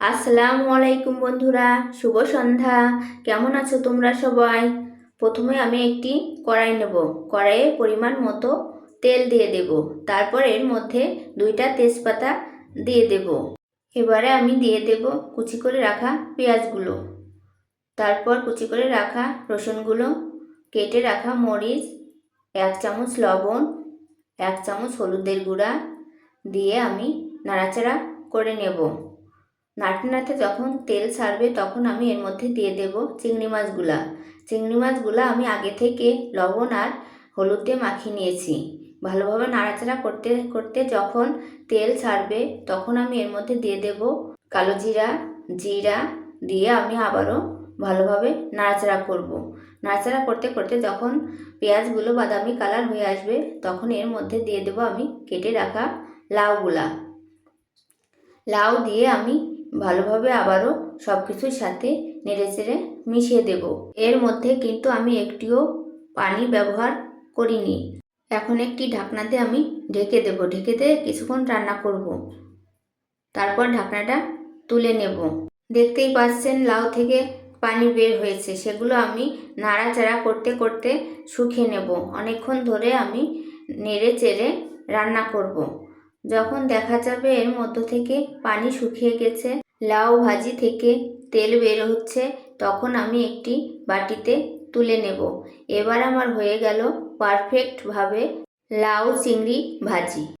আসসালামু আলাইকুম বন্ধুরা, শুভ সন্ধ্যা। কেমন আছো তোমরা সবাই? প্রথমে আমি একটি কড়াই নেব। কড়াইয়ে পরিমাণ মতো তেল দিয়ে দেব। তারপর এর মধ্যে দুইটা তেজপাতা দিয়ে দেব। এবারে আমি দিয়ে দেব কুচি করে রাখা পেঁয়াজগুলো। তারপর কুচি করে রাখা রসুনগুলো, কেটে রাখা মরিচ, এক চামচ লবণ, এক চামচ হলুদের গুঁড়া দিয়ে আমি নাড়াচাড়া করে নেব। নাড়তে নাড়তে যখন তেল ছাড়বে তখন আমি এর মধ্যে দিয়ে দেব চিংড়ি মাছগুলা। চিংড়ি মাছগুলা আমি আগে থেকে লবণ আর হলুদ দিয়ে মাখিয়ে নিয়েছি। ভালোভাবে নাড়াচাড়া করতে করতে যখন তেল ছাড়বে তখন আমি এর মধ্যে দিয়ে দেব কালো জিরা জিরা দিয়ে আমি আবারও ভালোভাবে নাড়াচাড়া করব। নাড়াচাড়া করতে করতে যখন পেঁয়াজগুলো বাদামি কালার হয়ে আসবে তখন এর মধ্যে দিয়ে দেব আমি কেটে রাখা লাউগুলা। লাউ দিয়ে আমি ভালোভাবে আবারও সব কিছুর সাথে নেড়েচেড়ে মিশিয়ে দেব। এর মধ্যে কিন্তু আমি একটিও পানি ব্যবহার করিনি। এখন একটি ঢাকনাতে আমি ঢেকে দেব। ঢেকে দিয়ে কিছুক্ষণ রান্না করব। তারপর ঢাকনাটা তুলে নেব। দেখতেই পাচ্ছেন লাউ থেকে পানি বের হয়েছে। সেগুলো আমি নাড়াচাড়া করতে করতে শুকিয়ে নেব। অনেকক্ষণ ধরে আমি নেড়ে চেড়ে রান্না করব। যখন দেখা যাবে এর মধ্য থেকে পানি শুকিয়ে গেছে লাউ ভাজি থেকে তেল বের হচ্ছে, তখন আমি একটি বাটিতে তুলে নেব। এবার আমার হয়ে গেল পারফেক্টভাবে লাউ চিংড়ি ভাজি।